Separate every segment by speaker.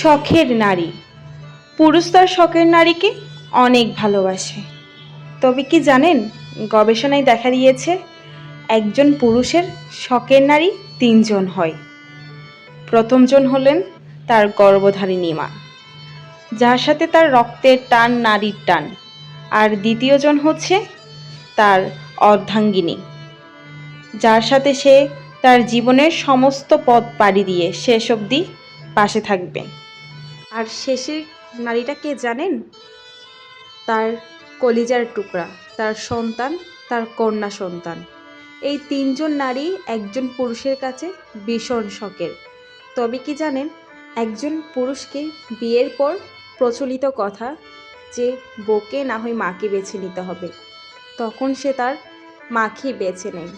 Speaker 1: শখের নারী। পুরুষ তার শখের নারীকে অনেক ভালোবাসে। তবে কি জানেন, গবেষণায় দেখা দিয়েছে, একজন পুরুষের শখের নারী তিনজন হয়। প্রথমজন হলেন তার গর্ভধারিণী মা, যার সাথে তার রক্তের টান নারীর টান। আর দ্বিতীয়জন হচ্ছে তার অর্ধাঙ্গিনী, যার সাথে সে তার জীবনের সমস্ত পথ পাড়ি দিয়ে শেষ অবধি পাশে থাকবে। আর শেষের নারীটা কে জানেন? তার কলিজার টুকরা, তার সন্তান, তার কন্যা সন্তান। এই তিনজন নারী একজন পুরুষের কাছে ভীষণ শখের। তবে কি জানেন, একজন পুরুষকে বিয়ের পর প্রচলিত কথা যে বউকে না হয় মাকে বেছে নিতে হবে, তখন সে তার মাকে বেছে নেয়।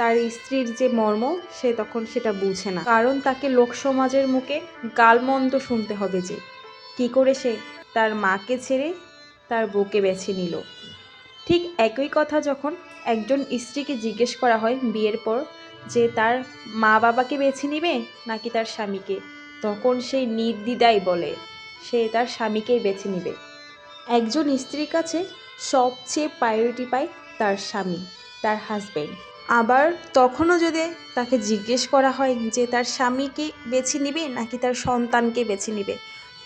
Speaker 1: তার স্ত্রীর যে মর্ম, সে তখন সেটা বুঝে না। কারণ তাকে লোক সমাজের মুখে গালমন্দ শুনতে হবে যে, কি করে সে তার মাকে ছেড়ে তার বউকে বেছে নিল। ঠিক একই কথা যখন একজন স্ত্রীকে জিজ্ঞেস করা হয় বিয়ের পর যে, তার মা বাবাকে বেছে নিবে নাকি তার স্বামীকে? তখন সেই নির্দ্বিধায় বলে, সে তার স্বামীকেই বেছে নিবে। একজন স্ত্রীর কাছে সবচেয়ে প্রায়োরিটি পায় তার স্বামী, তার হাজবেন্ড আবার তখনও যদি তাকে জিজ্ঞেস করা হয় যে তার স্বামীকে বেছে নিবে নাকি তার সন্তানকে বেছে নিবে,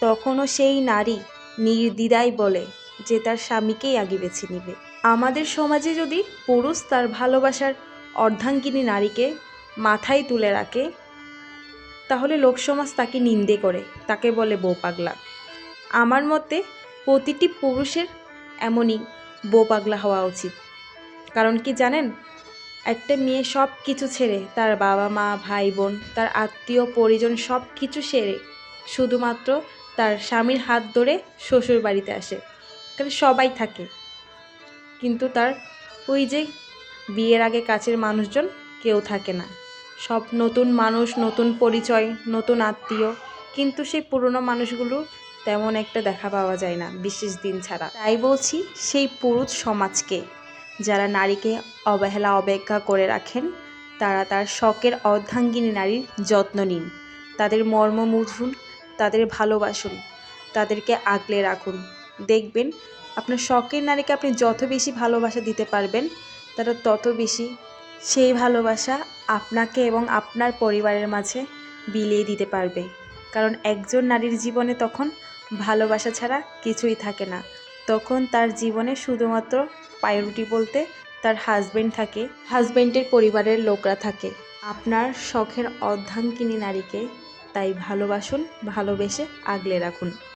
Speaker 1: তখনও সেই নারী নির্দ্বিধায় বলে যে তার স্বামীকেই আগে বেছে নিবে। আমাদের সমাজে যদি পুরুষ তার ভালোবাসার অর্ধাঙ্গিনী নারীকে মাথায় তুলে রাখে, তাহলে লোকসমাজ তাকে নিন্দে করে, তাকে বলে বউ পাগলা আমার মতে প্রতিটি পুরুষের এমনই বউ পাগলা হওয়া উচিত। কারণ কি জানেন একটা মেয়ে সব কিছু ছেড়ে, তার বাবা মা, ভাই বোন, তার আত্মীয়, পরিজন সব কিছু সেরে, শুধুমাত্র তার স্বামীর হাত ধরে শ্বশুর বাড়িতে আসে। কারণ সবাই থাকে। কিন্তু তার ওই যে বিয়ের আগে কাছের মানুষজন কেউ থাকে না। সব নতুন মানুষ, নতুন পরিচয়, নতুন আত্মীয়, কিন্তু সেই পুরনো মানুষগুলো তেমন একটা দেখা পাওয়া যায় না বিশেষ দিন ছাড়া। তাই বলছি, সেই পুরুষ সমাজকে যারা নারীকে অবহেলা অবজ্ঞা করে রাখেন, তারা তার শখের অর্ধাঙ্গিনী নারীর যত্ন নিন। তাদের মর্ম বুঝুন তাদের ভালোবাসুন, তাদেরকে আগলে রাখুন। দেখবেন, আপনার শখের নারীকে আপনি যত বেশি ভালোবাসা দিতে পারবেন, তারা তত বেশি সেই ভালোবাসা আপনাকে এবং আপনার পরিবারের মাঝে বিলিয়ে দিতে পারবে। কারণ একজন নারীর জীবনে তখন ভালোবাসা ছাড়া কিছুই থাকে না। তখন তার জীবনে শুধুমাত্র পায়রুটি বলতে তার হাজবেন্ড থাকে। হাজবেন্ডের পরিবারের লোকরা থাকে। আপনার শখের অর্ধাঙ্গিনী নারীকে তাই ভালোবাসুন, ভালোবেসে আগলে রাখুন।